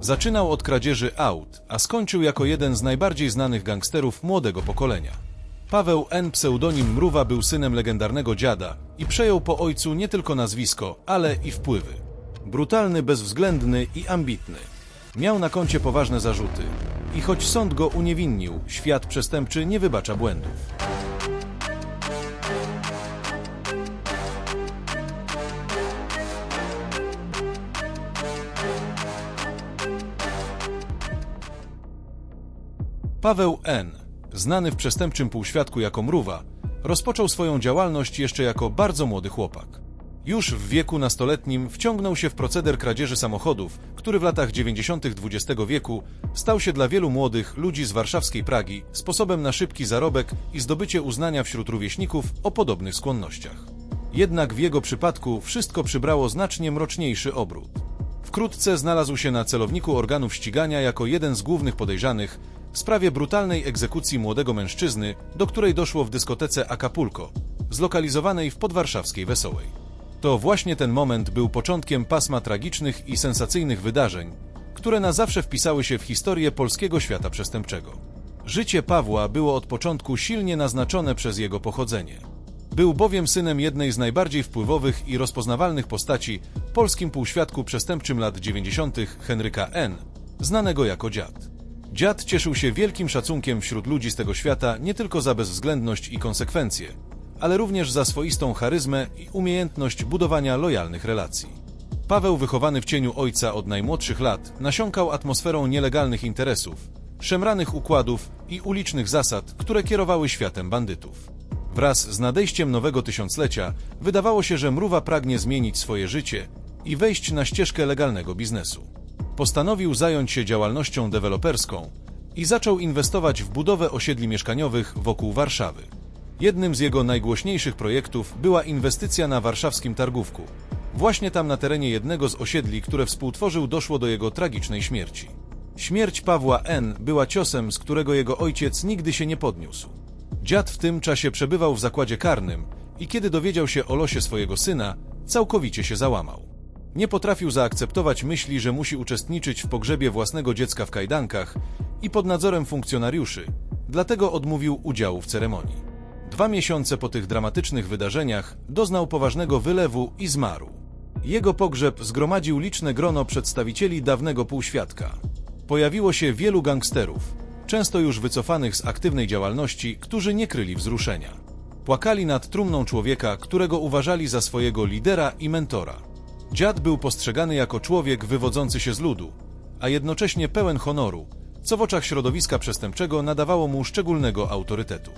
Zaczynał od kradzieży aut, a skończył jako jeden z najbardziej znanych gangsterów młodego pokolenia. Paweł N. pseudonim Mruwa był synem legendarnego dziada i przejął po ojcu nie tylko nazwisko, ale i wpływy. Brutalny, bezwzględny i ambitny. Miał na koncie poważne zarzuty. I choć sąd go uniewinnił, świat przestępczy nie wybacza błędów. Paweł N., znany w przestępczym półświadku jako Mrówa, rozpoczął swoją działalność jeszcze jako bardzo młody chłopak. Już w wieku nastoletnim wciągnął się w proceder kradzieży samochodów, który w latach 90. XX wieku stał się dla wielu młodych ludzi z warszawskiej Pragi sposobem na szybki zarobek i zdobycie uznania wśród rówieśników o podobnych skłonnościach. Jednak w jego przypadku wszystko przybrało znacznie mroczniejszy obrót. Wkrótce znalazł się na celowniku organów ścigania jako jeden z głównych podejrzanych w sprawie brutalnej egzekucji młodego mężczyzny, do której doszło w dyskotece Acapulco, zlokalizowanej w podwarszawskiej Wesołej. To właśnie ten moment był początkiem pasma tragicznych i sensacyjnych wydarzeń, które na zawsze wpisały się w historię polskiego świata przestępczego. Życie Pawła było od początku silnie naznaczone przez jego pochodzenie. Był bowiem synem jednej z najbardziej wpływowych i rozpoznawalnych postaci polskim półświadku przestępczym lat 90. Henryka N., znanego jako dziad. Dziad cieszył się wielkim szacunkiem wśród ludzi z tego świata nie tylko za bezwzględność i konsekwencje, ale również za swoistą charyzmę i umiejętność budowania lojalnych relacji. Paweł, wychowany w cieniu ojca od najmłodszych lat, nasiąkał atmosferą nielegalnych interesów, szemranych układów i ulicznych zasad, które kierowały światem bandytów. Wraz z nadejściem nowego tysiąclecia wydawało się, że Mrówa pragnie zmienić swoje życie i wejść na ścieżkę legalnego biznesu. Postanowił zająć się działalnością deweloperską i zaczął inwestować w budowę osiedli mieszkaniowych wokół Warszawy. Jednym z jego najgłośniejszych projektów była inwestycja na warszawskim Targówku. Właśnie tam na terenie jednego z osiedli, które współtworzył, doszło do jego tragicznej śmierci. Śmierć Pawła N. była ciosem, z którego jego ojciec nigdy się nie podniósł. Dziad w tym czasie przebywał w zakładzie karnym i kiedy dowiedział się o losie swojego syna, całkowicie się załamał. Nie potrafił zaakceptować myśli, że musi uczestniczyć w pogrzebie własnego dziecka w kajdankach i pod nadzorem funkcjonariuszy, dlatego odmówił udziału w ceremonii. Dwa miesiące po tych dramatycznych wydarzeniach doznał poważnego wylewu i zmarł. Jego pogrzeb zgromadził liczne grono przedstawicieli dawnego półświadka. Pojawiło się wielu gangsterów, często już wycofanych z aktywnej działalności, którzy nie kryli wzruszenia. Płakali nad trumną człowieka, którego uważali za swojego lidera i mentora. Dziad był postrzegany jako człowiek wywodzący się z ludu, a jednocześnie pełen honoru, co w oczach środowiska przestępczego nadawało mu szczególnego autorytetu.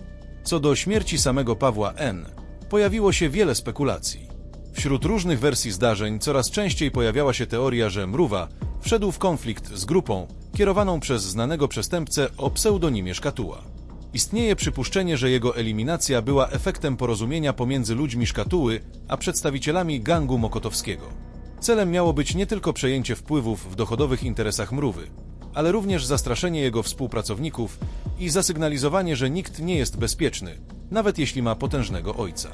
Co do śmierci samego Pawła N., pojawiło się wiele spekulacji. Wśród różnych wersji zdarzeń coraz częściej pojawiała się teoria, że Mrówa wszedł w konflikt z grupą kierowaną przez znanego przestępcę o pseudonimie Szkatuła. Istnieje przypuszczenie, że jego eliminacja była efektem porozumienia pomiędzy ludźmi Szkatuły a przedstawicielami gangu mokotowskiego. Celem miało być nie tylko przejęcie wpływów w dochodowych interesach Mrówy, ale również zastraszenie jego współpracowników i zasygnalizowanie, że nikt nie jest bezpieczny, nawet jeśli ma potężnego ojca.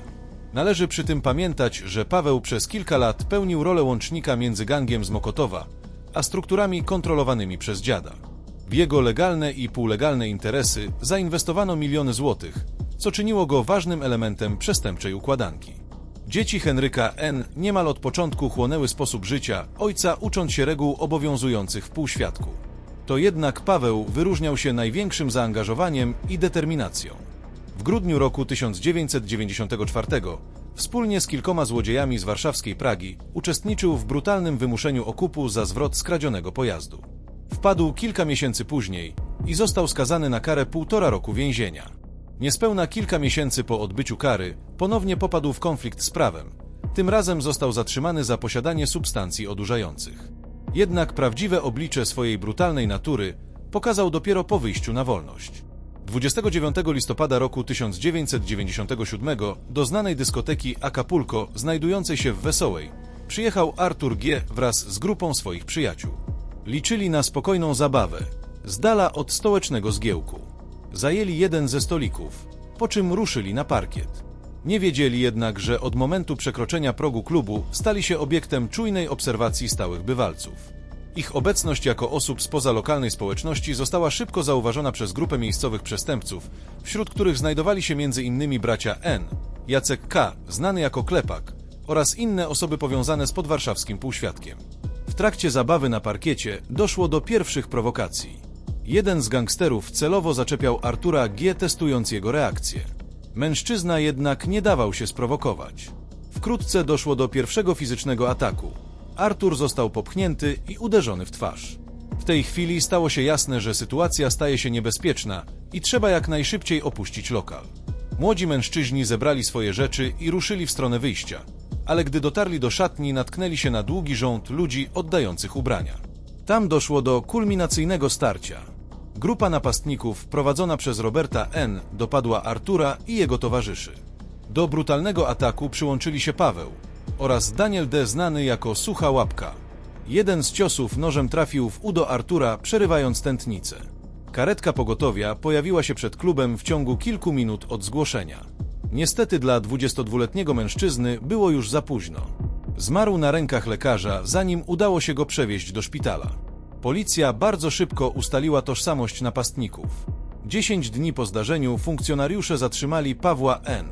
Należy przy tym pamiętać, że Paweł przez kilka lat pełnił rolę łącznika między gangiem z Mokotowa, a strukturami kontrolowanymi przez dziada. W jego legalne i półlegalne interesy zainwestowano miliony złotych, co czyniło go ważnym elementem przestępczej układanki. Dzieci Henryka N. niemal od początku chłonęły sposób życia ojca, ucząc się reguł obowiązujących w półświadku. To jednak Paweł wyróżniał się największym zaangażowaniem i determinacją. W grudniu roku 1994 wspólnie z kilkoma złodziejami z warszawskiej Pragi uczestniczył w brutalnym wymuszeniu okupu za zwrot skradzionego pojazdu. Wpadł kilka miesięcy później i został skazany na karę półtora roku więzienia. Niespełna kilka miesięcy po odbyciu kary ponownie popadł w konflikt z prawem. Tym razem został zatrzymany za posiadanie substancji odurzających. Jednak prawdziwe oblicze swojej brutalnej natury pokazał dopiero po wyjściu na wolność. 29 listopada roku 1997 do znanej dyskoteki Acapulco, znajdującej się w Wesołej, przyjechał Artur G. wraz z grupą swoich przyjaciół. Liczyli na spokojną zabawę, z dala od stołecznego zgiełku. Zajęli jeden ze stolików, po czym ruszyli na parkiet. Nie wiedzieli jednak, że od momentu przekroczenia progu klubu stali się obiektem czujnej obserwacji stałych bywalców. Ich obecność jako osób spoza lokalnej społeczności została szybko zauważona przez grupę miejscowych przestępców, wśród których znajdowali się m.in. bracia N, Jacek K., znany jako Klepak, oraz inne osoby powiązane z podwarszawskim półświadkiem. Trakcie zabawy na parkiecie doszło do pierwszych prowokacji. Jeden z gangsterów celowo zaczepiał Artura G. testując jego reakcję. Mężczyzna jednak nie dawał się sprowokować. Wkrótce doszło do pierwszego fizycznego ataku. Artur został popchnięty i uderzony w twarz. W tej chwili stało się jasne, że sytuacja staje się niebezpieczna i trzeba jak najszybciej opuścić lokal. Młodzi mężczyźni zebrali swoje rzeczy i ruszyli w stronę wyjścia, ale gdy dotarli do szatni, natknęli się na długi rząd ludzi oddających ubrania. Tam doszło do kulminacyjnego starcia. Grupa napastników prowadzona przez Roberta N. dopadła Artura i jego towarzyszy. Do brutalnego ataku przyłączyli się Paweł oraz Daniel D. znany jako Sucha Łapka. Jeden z ciosów nożem trafił w udo Artura, przerywając tętnicę. Karetka pogotowia pojawiła się przed klubem w ciągu kilku minut od zgłoszenia. Niestety dla 22-letniego mężczyzny było już za późno. Zmarł na rękach lekarza, zanim udało się go przewieźć do szpitala. Policja bardzo szybko ustaliła tożsamość napastników. 10 dni po zdarzeniu funkcjonariusze zatrzymali Pawła N.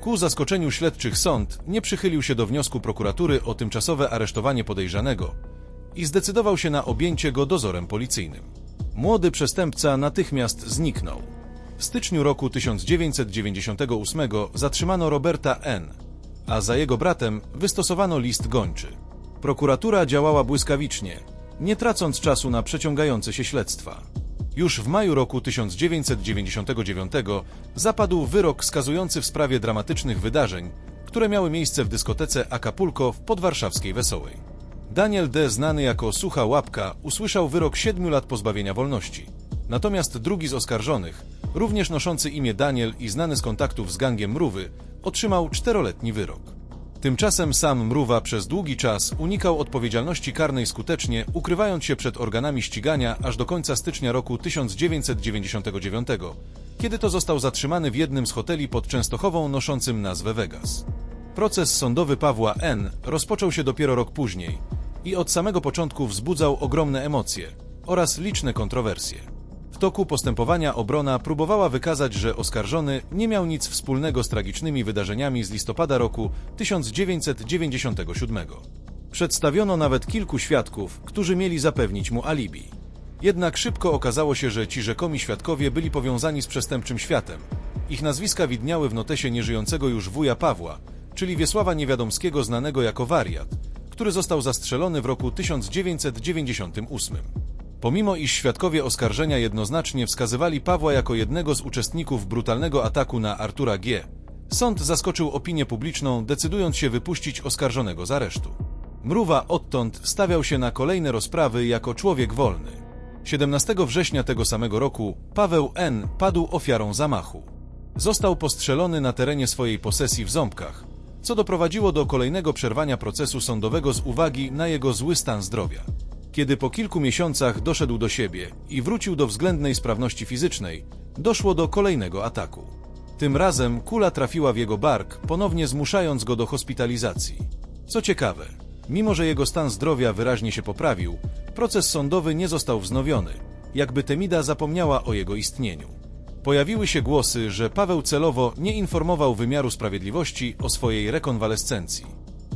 Ku zaskoczeniu śledczych sąd nie przychylił się do wniosku prokuratury o tymczasowe aresztowanie podejrzanego i zdecydował się na objęcie go dozorem policyjnym. Młody przestępca natychmiast zniknął. W styczniu roku 1998 zatrzymano Roberta N., a za jego bratem wystosowano list gończy. Prokuratura działała błyskawicznie, nie tracąc czasu na przeciągające się śledztwa. Już w maju roku 1999 zapadł wyrok skazujący w sprawie dramatycznych wydarzeń, które miały miejsce w dyskotece Acapulco w podwarszawskiej Wesołej. Daniel D., znany jako Sucha Łapka, usłyszał wyrok 7 lat pozbawienia wolności. Natomiast drugi z oskarżonych, również noszący imię Daniel i znany z kontaktów z gangiem Mrówy, otrzymał czteroletni wyrok. Tymczasem sam Mrówa przez długi czas unikał odpowiedzialności karnej skutecznie, ukrywając się przed organami ścigania aż do końca stycznia roku 1999, kiedy to został zatrzymany w jednym z hoteli pod Częstochową noszącym nazwę Vegas. Proces sądowy Pawła N. rozpoczął się dopiero rok później i od samego początku wzbudzał ogromne emocje oraz liczne kontrowersje. W toku postępowania obrona próbowała wykazać, że oskarżony nie miał nic wspólnego z tragicznymi wydarzeniami z listopada roku 1997. Przedstawiono nawet kilku świadków, którzy mieli zapewnić mu alibi. Jednak szybko okazało się, że ci rzekomi świadkowie byli powiązani z przestępczym światem. Ich nazwiska widniały w notesie nieżyjącego już wuja Pawła, czyli Wiesława Niewiadomskiego znanego jako wariat, który został zastrzelony w roku 1998. Pomimo iż świadkowie oskarżenia jednoznacznie wskazywali Pawła jako jednego z uczestników brutalnego ataku na Artura G., sąd zaskoczył opinię publiczną, decydując się wypuścić oskarżonego z aresztu. Mrówa odtąd stawiał się na kolejne rozprawy jako człowiek wolny. 17 września tego samego roku Paweł N. padł ofiarą zamachu. Został postrzelony na terenie swojej posesji w Ząbkach, co doprowadziło do kolejnego przerwania procesu sądowego z uwagi na jego zły stan zdrowia. Kiedy po kilku miesiącach doszedł do siebie i wrócił do względnej sprawności fizycznej, doszło do kolejnego ataku. Tym razem kula trafiła w jego bark, ponownie zmuszając go do hospitalizacji. Co ciekawe, mimo że jego stan zdrowia wyraźnie się poprawił, proces sądowy nie został wznowiony, jakby Temida zapomniała o jego istnieniu. Pojawiły się głosy, że Paweł celowo nie informował wymiaru sprawiedliwości o swojej rekonwalescencji.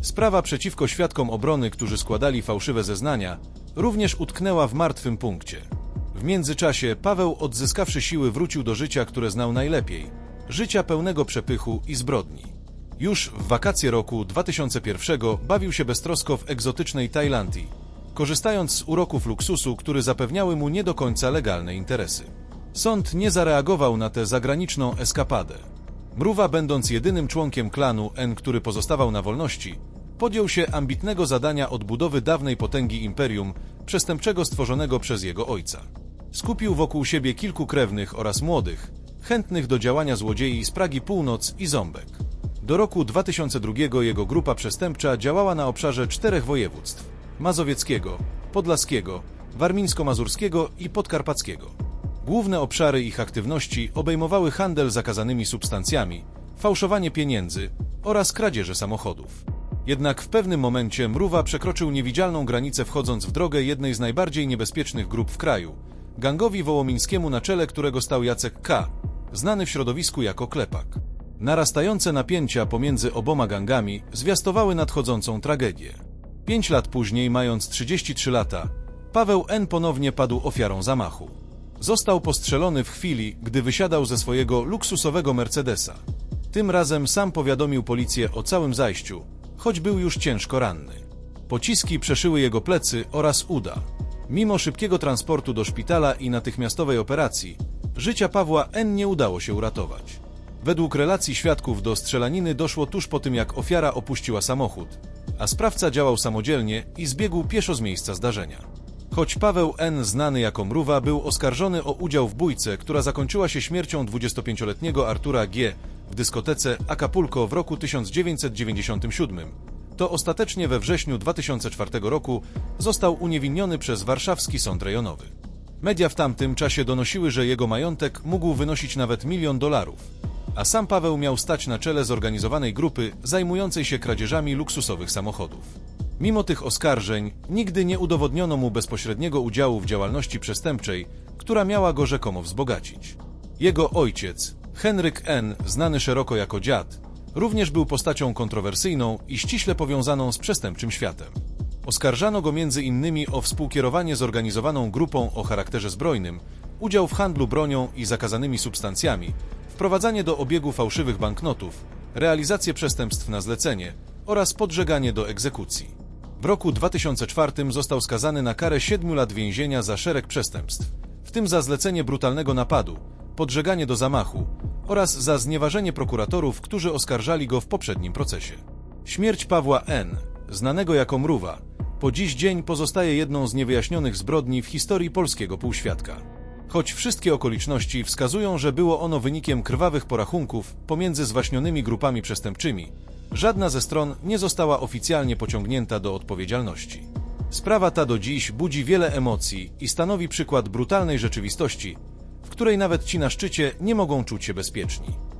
Sprawa przeciwko świadkom obrony, którzy składali fałszywe zeznania, również utknęła w martwym punkcie. W międzyczasie Paweł, odzyskawszy siły, wrócił do życia, które znał najlepiej życia pełnego przepychu i zbrodni. Już w wakacje roku 2001 bawił się beztrosko w egzotycznej Tajlandii, korzystając z uroków luksusu, który zapewniały mu nie do końca legalne interesy. Sąd nie zareagował na tę zagraniczną eskapadę. Mrówa, będąc jedynym członkiem klanu N, który pozostawał na wolności, podjął się ambitnego zadania odbudowy dawnej potęgi imperium, przestępczego stworzonego przez jego ojca. Skupił wokół siebie kilku krewnych oraz młodych, chętnych do działania złodziei z Pragi Północ i Ząbek. Do roku 2002 jego grupa przestępcza działała na obszarze czterech województw mazowieckiego, podlaskiego, warmińsko-mazurskiego i podkarpackiego. Główne obszary ich aktywności obejmowały handel zakazanymi substancjami, fałszowanie pieniędzy oraz kradzieże samochodów. Jednak w pewnym momencie Mrówa przekroczył niewidzialną granicę wchodząc w drogę jednej z najbardziej niebezpiecznych grup w kraju, gangowi wołomińskiemu na czele którego stał Jacek K., znany w środowisku jako Klepak. Narastające napięcia pomiędzy oboma gangami zwiastowały nadchodzącą tragedię. Pięć lat później, mając 33 lata, Paweł N. ponownie padł ofiarą zamachu. Został postrzelony w chwili, gdy wysiadał ze swojego luksusowego Mercedesa. Tym razem sam powiadomił policję o całym zajściu, choć był już ciężko ranny. Pociski przeszyły jego plecy oraz uda. Mimo szybkiego transportu do szpitala i natychmiastowej operacji, życia Pawła N. nie udało się uratować. Według relacji świadków do strzelaniny doszło tuż po tym, jak ofiara opuściła samochód, a sprawca działał samodzielnie i zbiegł pieszo z miejsca zdarzenia. Choć Paweł N., znany jako Mrówa, był oskarżony o udział w bójce, która zakończyła się śmiercią 25-letniego Artura G. w dyskotece Acapulco w roku 1997, to ostatecznie we wrześniu 2004 roku został uniewinniony przez warszawski sąd rejonowy. Media w tamtym czasie donosiły, że jego majątek mógł wynosić nawet milion dolarów, a sam Paweł miał stać na czele zorganizowanej grupy zajmującej się kradzieżami luksusowych samochodów. Mimo tych oskarżeń, nigdy nie udowodniono mu bezpośredniego udziału w działalności przestępczej, która miała go rzekomo wzbogacić. Jego ojciec, Henryk N., znany szeroko jako dziad, również był postacią kontrowersyjną i ściśle powiązaną z przestępczym światem. Oskarżano go innymi o współkierowanie zorganizowaną grupą o charakterze zbrojnym, udział w handlu bronią i zakazanymi substancjami, wprowadzanie do obiegu fałszywych banknotów, realizację przestępstw na zlecenie oraz podżeganie do egzekucji. W roku 2004 został skazany na karę 7 lat więzienia za szereg przestępstw, w tym za zlecenie brutalnego napadu, podżeganie do zamachu oraz za znieważenie prokuratorów, którzy oskarżali go w poprzednim procesie. Śmierć Pawła N., znanego jako Mrówa, po dziś dzień pozostaje jedną z niewyjaśnionych zbrodni w historii polskiego półświadka. Choć wszystkie okoliczności wskazują, że było ono wynikiem krwawych porachunków pomiędzy zwaśnionymi grupami przestępczymi, żadna ze stron nie została oficjalnie pociągnięta do odpowiedzialności. Sprawa ta do dziś budzi wiele emocji i stanowi przykład brutalnej rzeczywistości, w której nawet ci na szczycie nie mogą czuć się bezpieczni.